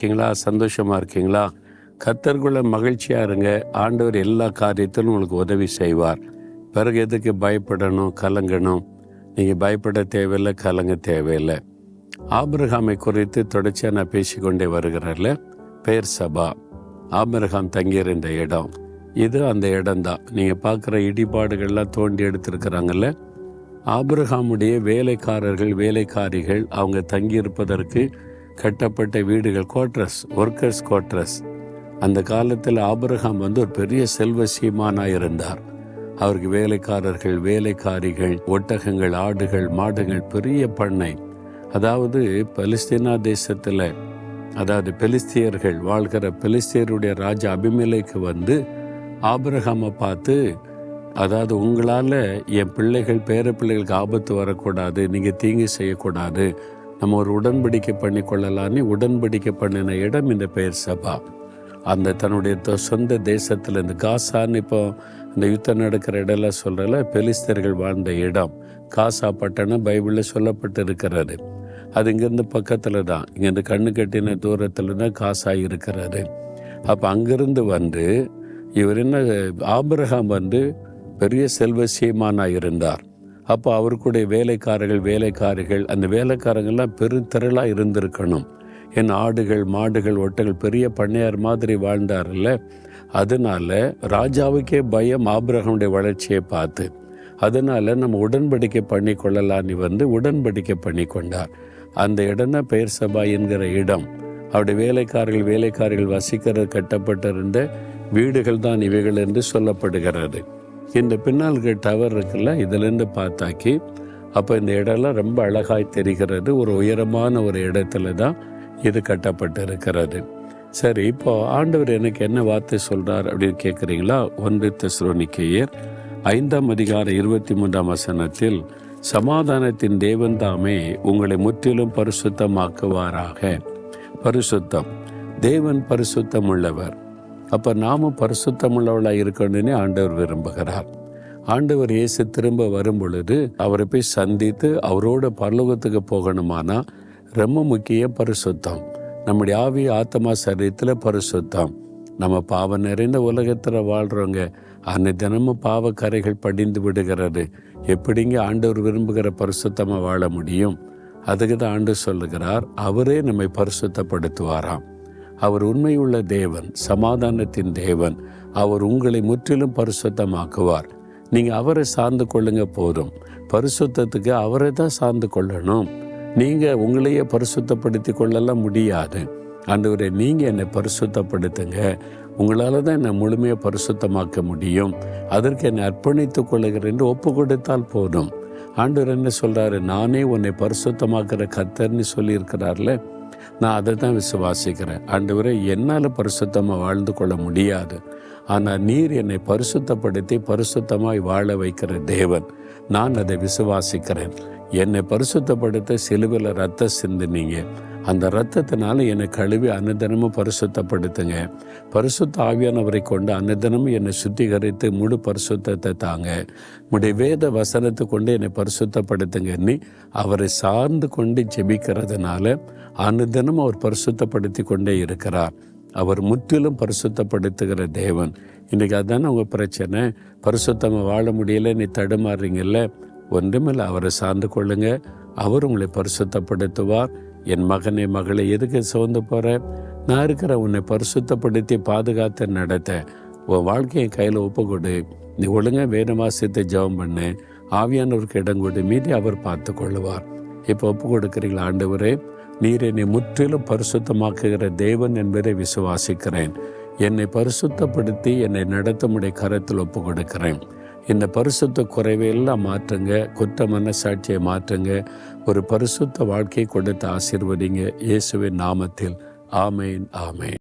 இருக்கீங்களா? சந்தோஷமாக இருக்கீங்களா? கத்தர்குள்ள மகிழ்ச்சியாக இருங்க. ஆண்டவர் எல்லா காரியத்திலும் உங்களுக்கு உதவி செய்வார். பிறகு எதுக்கு பயப்படணும்? கலங்கணும். நீங்கள் பயப்பட தேவையில்லை கலங்க தேவையில்லை. ஆபிரகாமை குறித்து தொடர்ச்சியாக நான் பேசிக்கொண்டே வருகிறேன்ல. பேர் சபா. ஆபிரகாம் தங்கியிருந்த இடம். இது அந்த இடம்தான். நீங்கள் பார்க்குற இடிபாடுகள்லாம் தோண்டி எடுத்திருக்கிறாங்கல்ல. ஆபிரகாமுடைய வேலைக்காரர்கள் வேலைக்காரிகள் அவங்க தங்கியிருப்பதற்கு கட்டப்பட்ட வீடுகள் குவார்ட்ரஸ் ஒர்க்கர்ஸ் குவார்ட்ரஸ் அந்த காலத்தில் ஆபிரகாம் வந்து ஒரு பெரிய செல்வ இருந்தார். அவருக்கு வேலைக்காரர்கள் வேலைக்காரிகள் ஒட்டகங்கள் ஆடுகள் மாடுகள் பெரிய பண்ணை. அதாவது பலஸ்தீனா தேசத்தில் அதாவது பெலிஸ்தியர்கள் வாழ்கிற பெலிஸ்தியருடைய ராஜா அபிமலைக்கு வந்து ஆபிரகாமை பார்த்து அதாவது உங்களால் என் பிள்ளைகள் பேர பிள்ளைகளுக்கு ஆபத்து வரக்கூடாது நீங்கள் தீங்கு செய்யக்கூடாது நம்ம ஒரு உடன்படிக்கை பண்ணி கொள்ளலான்னு உடன்படிக்கை பண்ணின இடம் இந்த பெயர் சபா. அந்த தன்னுடைய தொ- சொந்த தேசத்தில் இந்த காசான்னு இப்போ இந்த யுத்தம் நடக்கிற இடம்லாம் சொல்கிறல பெலிஸ்தர்கள் வாழ்ந்த இடம். காசா பட்டணம் பைபிளில் சொல்லப்பட்டு இருக்கிறது அது இங்கேருந்து பக்கத்தில் தான். இங்கேருந்து கண்ணு கட்டின தூரத்தில் தான் காசா இருக்கிறது. அப்போ அங்கிருந்து வந்து இவர் என்ன ஆபிரகாம் வந்து பெரிய செல்வசியமானாக இருந்தார். அப்போ அவருக்குடைய வேலைக்காரர்கள் வேலைக்காரிகள் அந்த வேலைக்காரங்கள்லாம் பெருந்திரளாக இருந்திருக்கணும். என் ஆடுகள் மாடுகள் ஒட்டைகள் பெரிய பண்ணையார் மாதிரி வாழ்ந்தார்ல அதனால ராஜாவுக்கே பயம் ஆபிரகனுடைய வளர்ச்சியை பார்த்து. அதனால நம்ம உடன்படிக்கை பண்ணி கொள்ளலான்னு வந்து உடன்படிக்கை பண்ணி கொண்டார். அந்த இடம்னா பெயர் சபா என்கிற இடம். அவருடைய வேலைக்காரர்கள் வேலைக்காரர்கள் வசிக்கிறது கட்டப்பட்டிருந்த வீடுகள் தான் இவைகள் என்று சொல்லப்படுகிறது. இந்த பின்னால் டவர் இருக்குல்ல இதுலேருந்து பார்த்தாக்கி அப்போ இந்த இடம்லாம் ரொம்ப அழகாய் தெரிகிறது. ஒரு உயரமான ஒரு இடத்துல தான் இது கட்டப்பட்டு இருக்கிறது சரி இப்போ ஆண்டவர் எனக்கு என்ன வார்த்தை சொல்கிறார் அப்படின்னு கேட்குறீங்களா ஒன்று தெஸ்ரோனிக்கேயர் ஐந்தாம் அதிகாரம் இருபத்தி மூன்றாம் வசனத்தில் சமாதானத்தின் தேவன் தாமே உங்களை முற்றிலும் பரிசுத்தமாக்குவாராக. பரிசுத்தம். தேவன் பரிசுத்தம் உள்ளவர் அப்போ நாமும் பரிசுத்தமுள்ளவளாக இருக்கணும்னு ஆண்டவர் விரும்புகிறார். ஆண்டவர் இயேசு திரும்ப வரும் பொழுது அவரை போய் சந்தித்து அவரோட பரலோகத்துக்கு போகணுமானா ரொம்ப முக்கிய பரிசுத்தம். நம்முடைய ஆவி ஆத்மா சரீரத்தில் பரிசுத்தம். நம்ம பாவம் நிறைந்த உலகத்தில் வாழ்கிறவங்க அன்னை தினமும் பாவ கரைகள் படிந்து விடுகிறது. எப்படிங்க ஆண்டவர் விரும்புகிற பரிசுத்தமாக வாழ முடியும்? அதுக்கு தான் ஆண்டு சொல்லுகிறார். அவரே நம்மை பரிசுத்தப்படுத்துவாராம். அவர் உண்மையுள்ள தேவன் சமாதானத்தின் தேவன். அவர் உங்களை முற்றிலும் பரிசுத்தமாக்குவார். நீங்கள் அவரை சார்ந்து கொள்ளுங்க போதும். பரிசுத்தத்துக்கு அவரை தான் சார்ந்து கொள்ளணும். நீங்கள் உங்களையே பரிசுத்தப்படுத்தி கொள்ளலாம் முடியாது. ஆண்டவரே நீங்கள் என்னை பரிசுத்தப்படுத்துங்க. உங்களால் தான் என்னை முழுமையாக பரிசுத்தமாக்க முடியும். அதற்கு என்னை அர்ப்பணித்துக் கொள்ளுகிறேன் என்று ஒப்பு கொடுத்தால் போதும். ஆண்டவர் என்ன சொல்கிறாரு நானே உன்னை பரிசுத்தமாக்குற கத்தர்னு சொல்லியிருக்கிறார்ல. நான் அதை தான் விசுவாசிக்கிறேன். ஆண்டவரே என்னால் பரிசுத்தமாக வாழ்ந்து கொள்ள முடியாது. ஆனால் நீர் என்னை பரிசுத்தப்படுத்தி பரிசுத்தமாய் வாழ வைக்கிற தேவன். நான் அதை விசுவாசிக்கிறேன். என்னை பரிசுத்தப்படுத்த சிலுவில் ரத்தம் சிந்தினீங்க. அந்த ரத்தத்தினால என்னை கழுவி அன்னதினமும் பரிசுத்தப்படுத்துங்க. பரிசுத்த ஆவியானவரை கொண்டு அன்னதினமும் என்னை சுத்திகரித்து முழு பரிசுத்தத்தை தாங்க. உடைய வேத வசனத்தை கொண்டு என்னை பரிசுத்தப்படுத்துங்கன்னு அவரை சார்ந்து கொண்டு ஜெபிக்கிறதுனால அன்னதினமும் அவர் பரிசுத்தப்படுத்தி கொண்டே இருக்கிறார். அவர் முற்றிலும் பரிசுத்தப்படுத்துகிற தேவன். இன்றைக்கி அதானே உங்கள் பிரச்சனை? பரிசுத்தமாக வாழ முடியல நீ தடுமாறுறீங்கல்ல. ஒன்றுமில்லை அவரை சார்ந்து கொள்ளுங்க. அவர் உங்களை பரிசுத்தப்படுத்துவார். என் மகனே மகளை எதுக்கு சோர்ந்து போற? நான் இருக்கிற உன்னை பரிசுத்தப்படுத்தி பாதுகாத்து நடத்த உன் வாழ்க்கையை கையில் ஒப்பு கொடு. நீ ஒழுங்கா வேதமாசியத்தை ஜெபம் பண்ணு. ஆவியானவருக்கு இடம் கொடு. மீதி அவர் பார்த்து கொள்ளுவார். இப்போ ஒப்பு கொடுக்குறீங்களா ஆண்டவரே? நீர் என்னை முற்றிலும் பரிசுத்தமாக்குகிற தேவன் என்பதை விசுவாசிக்கிறேன். என்னை பரிசுத்தப்படுத்தி என்னை நடத்தமுடைய கரத்தில் ஒப்பு கொடுக்கிறேன். இந்த பரிசுத்த குறைவையெல்லாம் மாற்றுங்க குற்ற மனசாட்சியை மாற்றுங்க ஒரு பரிசுத்த வாழ்க்கையை கொடுத்து ஆசீர்வதிங்க. இயேசுவின் நாமத்தில். ஆமேன் ஆமேன்.